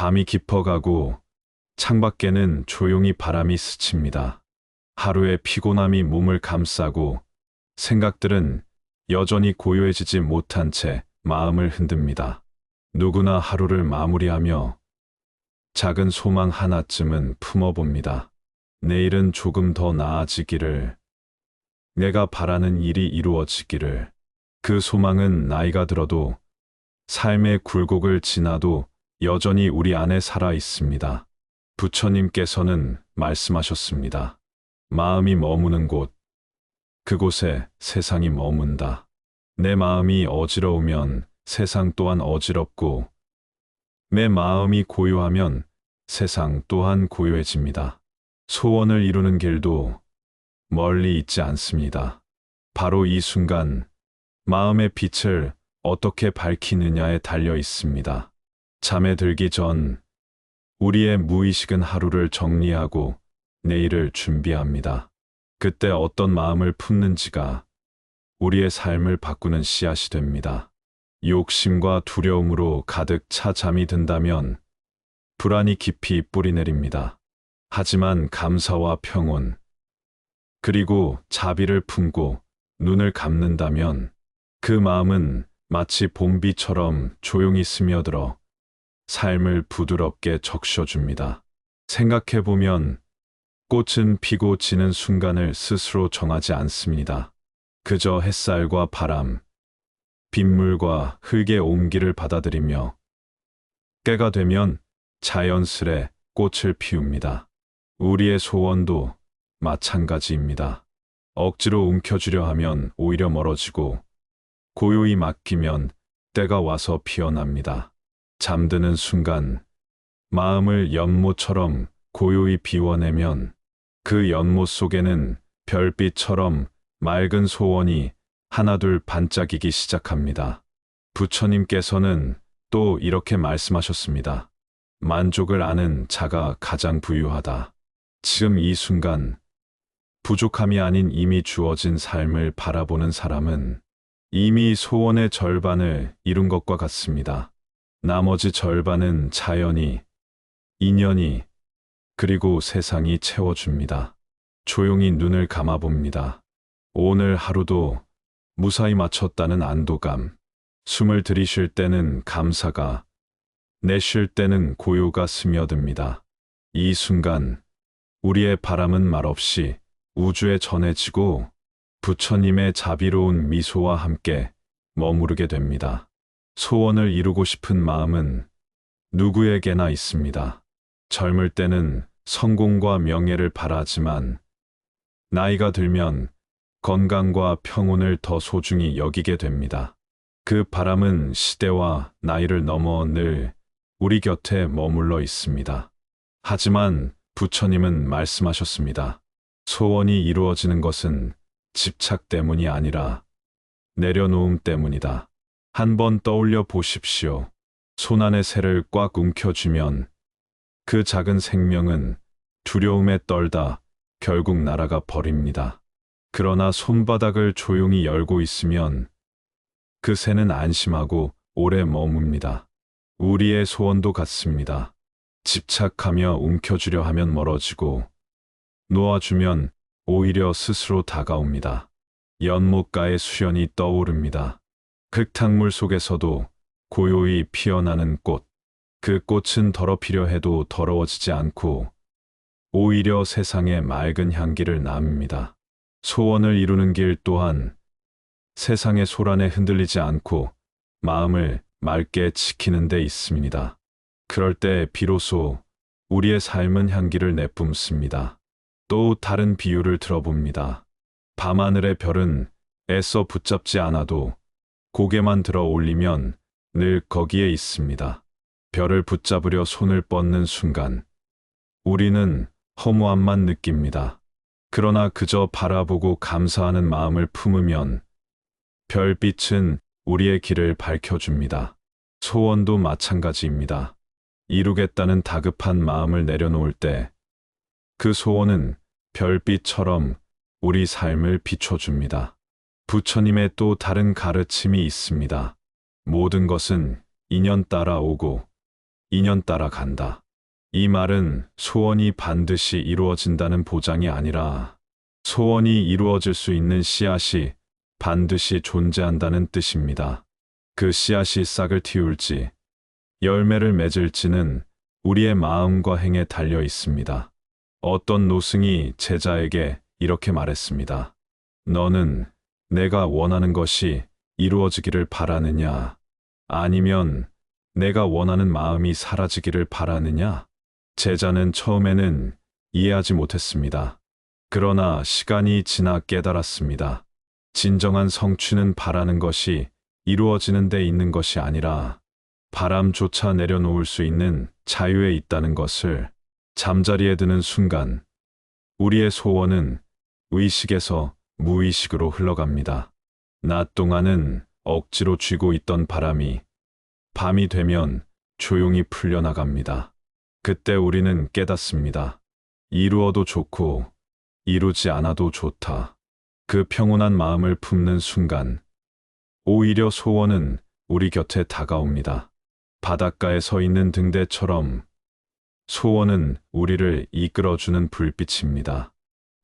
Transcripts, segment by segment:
밤이 깊어가고 창밖에는 조용히 바람이 스칩니다. 하루의 피곤함이 몸을 감싸고 생각들은 여전히 고요해지지 못한 채 마음을 흔듭니다. 누구나 하루를 마무리하며 작은 소망 하나쯤은 품어봅니다. 내일은 조금 더 나아지기를, 내가 바라는 일이 이루어지기를, 그 소망은 나이가 들어도 삶의 굴곡을 지나도 여전히 우리 안에 살아 있습니다. 부처님께서는 말씀하셨습니다. 마음이 머무는 곳, 그곳에 세상이 머문다. 내 마음이 어지러우면 세상 또한 어지럽고, 내 마음이 고요하면 세상 또한 고요해집니다. 소원을 이루는 길도 멀리 있지 않습니다. 바로 이 순간 마음의 빛을 어떻게 밝히느냐에 달려 있습니다. 잠에 들기 전 우리의 무의식은 하루를 정리하고 내일을 준비합니다. 그때 어떤 마음을 품는지가 우리의 삶을 바꾸는 씨앗이 됩니다. 욕심과 두려움으로 가득 차 잠이 든다면 불안이 깊이 뿌리 내립니다. 하지만 감사와 평온, 그리고 자비를 품고 눈을 감는다면 그 마음은 마치 봄비처럼 조용히 스며들어 삶을 부드럽게 적셔줍니다. 생각해보면 꽃은 피고 지는 순간을 스스로 정하지 않습니다. 그저 햇살과 바람, 빗물과 흙의 온기를 받아들이며 때가 되면 자연스레 꽃을 피웁니다. 우리의 소원도 마찬가지입니다. 억지로 움켜쥐려 하면 오히려 멀어지고 고요히 맡기면 때가 와서 피어납니다. 잠드는 순간 마음을 연못처럼 고요히 비워내면 그 연못 속에는 별빛처럼 맑은 소원이 하나둘 반짝이기 시작합니다. 부처님께서는 또 이렇게 말씀하셨습니다. 만족을 아는 자가 가장 부유하다. 지금 이 순간 부족함이 아닌 이미 주어진 삶을 바라보는 사람은 이미 소원의 절반을 이룬 것과 같습니다. 나머지 절반은 자연이, 인연이, 그리고 세상이 채워줍니다. 조용히 눈을 감아봅니다. 오늘 하루도 무사히 마쳤다는 안도감, 숨을 들이쉴 때는 감사가, 내쉴 때는 고요가 스며듭니다. 이 순간 우리의 바람은 말없이 우주에 전해지고 부처님의 자비로운 미소와 함께 머무르게 됩니다. 소원을 이루고 싶은 마음은 누구에게나 있습니다. 젊을 때는 성공과 명예를 바라지만 나이가 들면 건강과 평온을 더 소중히 여기게 됩니다. 그 바람은 시대와 나이를 넘어 늘 우리 곁에 머물러 있습니다. 하지만 부처님은 말씀하셨습니다. 소원이 이루어지는 것은 집착 때문이 아니라 내려놓음 때문이다. 한번 떠올려 보십시오. 손안의 새를 꽉 움켜쥐면 그 작은 생명은 두려움에 떨다 결국 날아가 버립니다. 그러나 손바닥을 조용히 열고 있으면 그 새는 안심하고 오래 머뭅니다. 우리의 소원도 같습니다. 집착하며 움켜쥐려 하면 멀어지고 놓아주면 오히려 스스로 다가옵니다. 연못가의 수연이 떠오릅니다. 극탕물 속에서도 고요히 피어나는 꽃. 그 꽃은 더럽히려 해도 더러워지지 않고 오히려 세상에 맑은 향기를 남깁니다. 소원을 이루는 길 또한 세상의 소란에 흔들리지 않고 마음을 맑게 지키는 데 있습니다. 그럴 때 비로소 우리의 삶은 향기를 내뿜습니다. 또 다른 비유를 들어봅니다. 밤하늘의 별은 애써 붙잡지 않아도 고개만 들어 올리면 늘 거기에 있습니다. 별을 붙잡으려 손을 뻗는 순간 우리는 허무함만 느낍니다. 그러나 그저 바라보고 감사하는 마음을 품으면 별빛은 우리의 길을 밝혀줍니다. 소원도 마찬가지입니다. 이루겠다는 다급한 마음을 내려놓을 때 그 소원은 별빛처럼 우리 삶을 비춰줍니다. 부처님의 또 다른 가르침이 있습니다. 모든 것은 인연 따라 오고 인연 따라 간다. 이 말은 소원이 반드시 이루어진다는 보장이 아니라 소원이 이루어질 수 있는 씨앗이 반드시 존재한다는 뜻입니다. 그 씨앗이 싹을 틔울지 열매를 맺을지는 우리의 마음과 행에 달려 있습니다. 어떤 노승이 제자에게 이렇게 말했습니다. 너는 내가 원하는 것이 이루어지기를 바라느냐? 아니면 내가 원하는 마음이 사라지기를 바라느냐? 제자는 처음에는 이해하지 못했습니다. 그러나 시간이 지나 깨달았습니다. 진정한 성취는 바라는 것이 이루어지는 데 있는 것이 아니라 바람조차 내려놓을 수 있는 자유에 있다는 것을 잠자리에 드는 순간 우리의 소원은 의식에서 무의식으로 흘러갑니다. 낮 동안은 억지로 쥐고 있던 바람이 밤이 되면 조용히 풀려나갑니다. 그때 우리는 깨닫습니다. 이루어도 좋고 이루지 않아도 좋다. 그 평온한 마음을 품는 순간 오히려 소원은 우리 곁에 다가옵니다. 바닷가에 서 있는 등대처럼 소원은 우리를 이끌어주는 불빛입니다.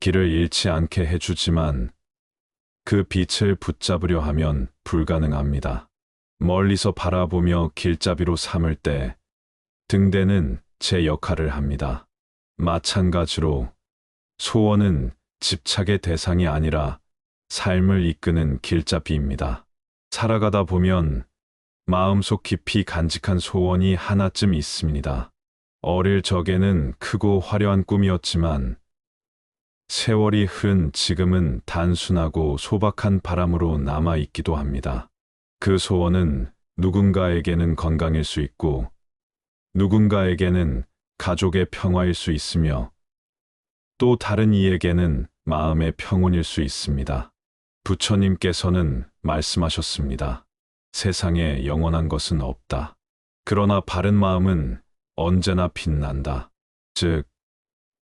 길을 잃지 않게 해주지만 그 빛을 붙잡으려 하면 불가능합니다. 멀리서 바라보며 길잡이로 삼을 때 등대는 제 역할을 합니다. 마찬가지로 소원은 집착의 대상이 아니라 삶을 이끄는 길잡이입니다. 살아가다 보면 마음속 깊이 간직한 소원이 하나쯤 있습니다. 어릴 적에는 크고 화려한 꿈이었지만 세월이 흐른 지금은 단순하고 소박한 바람으로 남아 있기도 합니다. 그 소원은 누군가에게는 건강일 수 있고 누군가에게는 가족의 평화일 수 있으며 또 다른 이에게는 마음의 평온일 수 있습니다. 부처님께서는 말씀하셨습니다. 세상에 영원한 것은 없다. 그러나 바른 마음은 언제나 빛난다. 즉,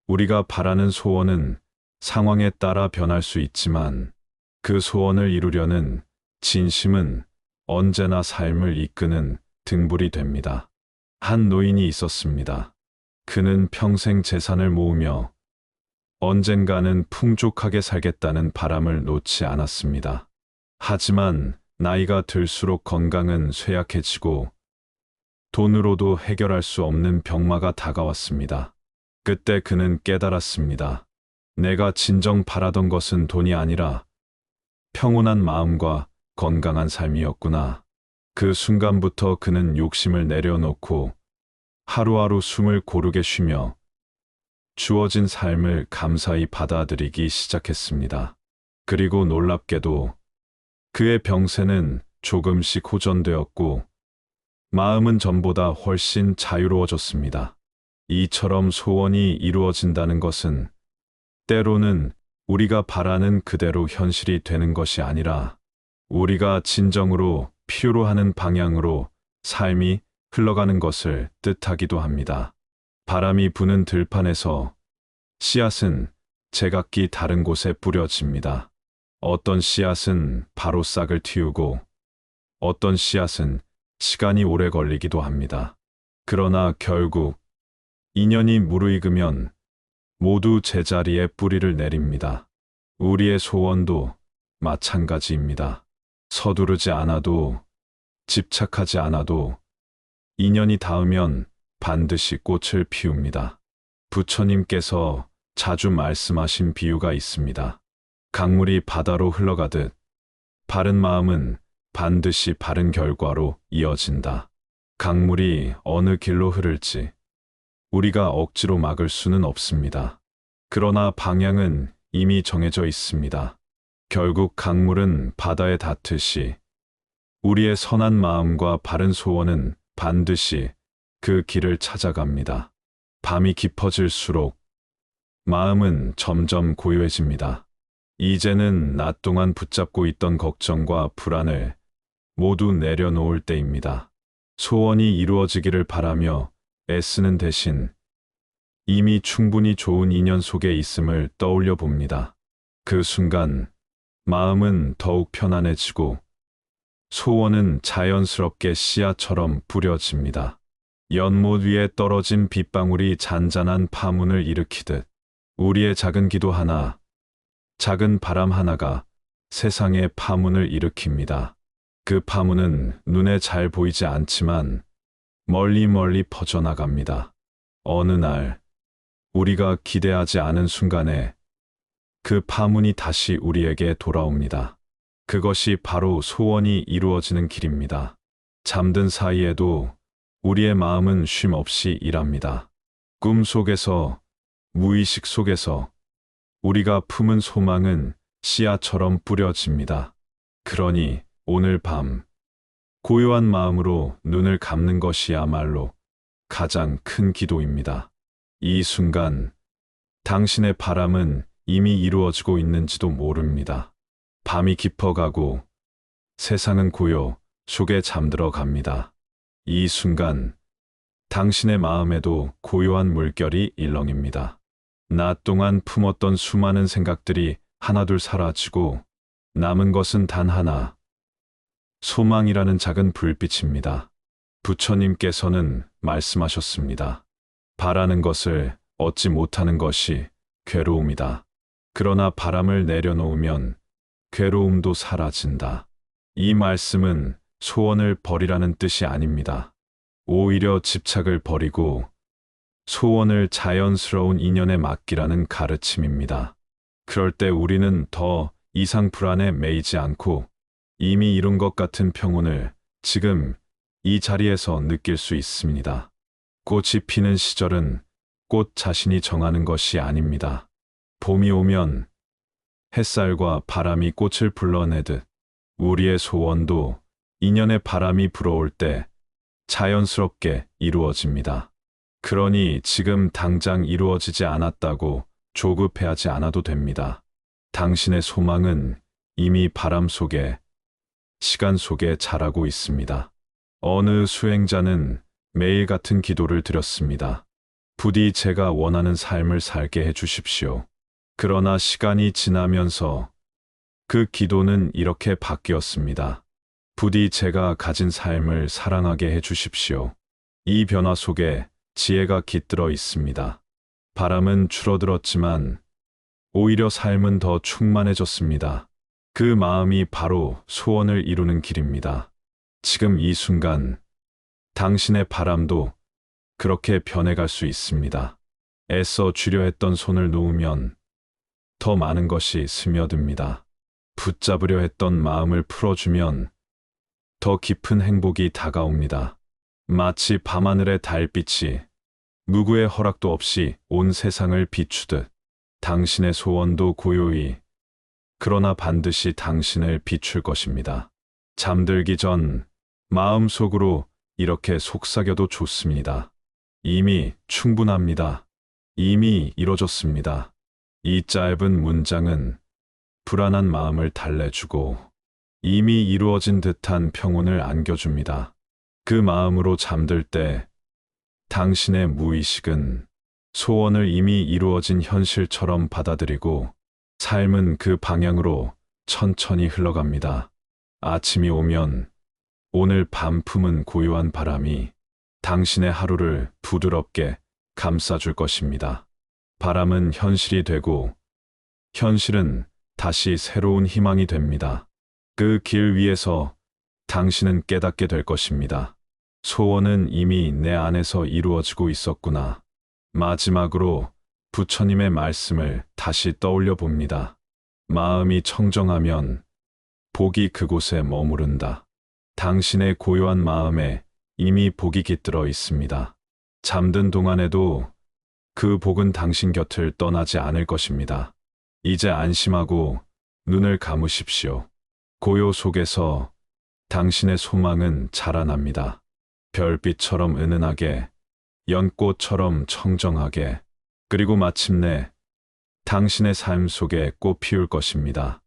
우리가 바라는 소원은 상황에 따라 변할 수 있지만 그 소원을 이루려는 진심은 언제나 삶을 이끄는 등불이 됩니다. 한 노인이 있었습니다. 그는 평생 재산을 모으며 언젠가는 풍족하게 살겠다는 바람을 놓지 않았습니다. 하지만 나이가 들수록 건강은 쇠약해지고 돈으로도 해결할 수 없는 병마가 다가왔습니다. 그때 그는 깨달았습니다. 내가 진정 바라던 것은 돈이 아니라 평온한 마음과 건강한 삶이었구나. 그 순간부터 그는 욕심을 내려놓고 하루하루 숨을 고르게 쉬며 주어진 삶을 감사히 받아들이기 시작했습니다. 그리고 놀랍게도 그의 병세는 조금씩 호전되었고 마음은 전보다 훨씬 자유로워졌습니다. 이처럼 소원이 이루어진다는 것은 때로는 우리가 바라는 그대로 현실이 되는 것이 아니라 우리가 진정으로 필요로 하는 방향으로 삶이 흘러가는 것을 뜻하기도 합니다. 바람이 부는 들판에서 씨앗은 제각기 다른 곳에 뿌려집니다. 어떤 씨앗은 바로 싹을 틔우고 어떤 씨앗은 시간이 오래 걸리기도 합니다. 그러나 결국 인연이 무르익으면 모두 제자리에 뿌리를 내립니다. 우리의 소원도 마찬가지입니다. 서두르지 않아도 집착하지 않아도 인연이 닿으면 반드시 꽃을 피웁니다. 부처님께서 자주 말씀하신 비유가 있습니다. 강물이 바다로 흘러가듯 바른 마음은 반드시 바른 결과로 이어진다. 강물이 어느 길로 흐를지 우리가 억지로 막을 수는 없습니다. 그러나 방향은 이미 정해져 있습니다. 결국 강물은 바다에 닿듯이 우리의 선한 마음과 바른 소원은 반드시 그 길을 찾아갑니다. 밤이 깊어질수록 마음은 점점 고요해집니다. 이제는 낮 동안 붙잡고 있던 걱정과 불안을 모두 내려놓을 때입니다. 소원이 이루어지기를 바라며 애쓰는 대신 이미 충분히 좋은 인연 속에 있음을 떠올려 봅니다. 그 순간 마음은 더욱 편안해지고 소원은 자연스럽게 씨앗처럼 뿌려집니다. 연못 위에 떨어진 빗방울이 잔잔한 파문을 일으키듯 우리의 작은 기도 하나, 작은 바람 하나가 세상의 파문을 일으킵니다. 그 파문은 눈에 잘 보이지 않지만 멀리 멀리 퍼져나갑니다. 어느 날, 우리가 기대하지 않은 순간에 그 파문이 다시 우리에게 돌아옵니다. 그것이 바로 소원이 이루어지는 길입니다. 잠든 사이에도 우리의 마음은 쉼 없이 일합니다. 꿈 속에서, 무의식 속에서 우리가 품은 소망은 씨앗처럼 뿌려집니다. 그러니 오늘 밤 고요한 마음으로 눈을 감는 것이야말로 가장 큰 기도입니다. 이 순간 당신의 바람은 이미 이루어지고 있는지도 모릅니다. 밤이 깊어가고 세상은 고요 속에 잠들어 갑니다. 이 순간 당신의 마음에도 고요한 물결이 일렁입니다. 낮 동안 품었던 수많은 생각들이 하나둘 사라지고 남은 것은 단 하나. 소망이라는 작은 불빛입니다. 부처님께서는 말씀하셨습니다. 바라는 것을 얻지 못하는 것이 괴로움이다. 그러나 바람을 내려놓으면 괴로움도 사라진다. 이 말씀은 소원을 버리라는 뜻이 아닙니다. 오히려 집착을 버리고 소원을 자연스러운 인연에 맡기라는 가르침입니다. 그럴 때 우리는 더 이상 불안에 매이지 않고 이미 이룬 것 같은 평온을 지금 이 자리에서 느낄 수 있습니다. 꽃이 피는 시절은 꽃 자신이 정하는 것이 아닙니다. 봄이 오면 햇살과 바람이 꽃을 불러내듯 우리의 소원도 인연의 바람이 불어올 때 자연스럽게 이루어집니다. 그러니 지금 당장 이루어지지 않았다고 조급해하지 않아도 됩니다. 당신의 소망은 이미 바람 속에, 시간 속에 자라고 있습니다. 어느 수행자는 매일 같은 기도를 드렸습니다. 부디 제가 원하는 삶을 살게 해 주십시오. 그러나 시간이 지나면서 그 기도는 이렇게 바뀌었습니다. 부디 제가 가진 삶을 사랑하게 해 주십시오. 이 변화 속에 지혜가 깃들어 있습니다. 바람은 줄어들었지만 오히려 삶은 더 충만해졌습니다. 그 마음이 바로 소원을 이루는 길입니다. 지금 이 순간 당신의 바람도 그렇게 변해갈 수 있습니다. 애써 쥐려 했던 손을 놓으면 더 많은 것이 스며듭니다. 붙잡으려 했던 마음을 풀어주면 더 깊은 행복이 다가옵니다. 마치 밤하늘의 달빛이 누구의 허락도 없이 온 세상을 비추듯 당신의 소원도 고요히 그러나 반드시 당신을 비출 것입니다. 잠들기 전 마음속으로 이렇게 속삭여도 좋습니다. 이미 충분합니다. 이미 이뤄졌습니다. 이 짧은 문장은 불안한 마음을 달래주고 이미 이루어진 듯한 평온을 안겨줍니다. 그 마음으로 잠들 때 당신의 무의식은 소원을 이미 이루어진 현실처럼 받아들이고 삶은 그 방향으로 천천히 흘러갑니다. 아침이 오면 오늘 밤 품은 고요한 바람이 당신의 하루를 부드럽게 감싸줄 것입니다. 바람은 현실이 되고 현실은 다시 새로운 희망이 됩니다. 그 길 위에서 당신은 깨닫게 될 것입니다. 소원은 이미 내 안에서 이루어지고 있었구나. 마지막으로 부처님의 말씀을 다시 떠올려 봅니다. 마음이 청정하면 복이 그곳에 머무른다. 당신의 고요한 마음에 이미 복이 깃들어 있습니다. 잠든 동안에도 그 복은 당신 곁을 떠나지 않을 것입니다. 이제 안심하고 눈을 감으십시오. 고요 속에서 당신의 소망은 자라납니다. 별빛처럼 은은하게, 연꽃처럼 청정하게, 그리고 마침내 당신의 삶 속에 꽃 피울 것입니다.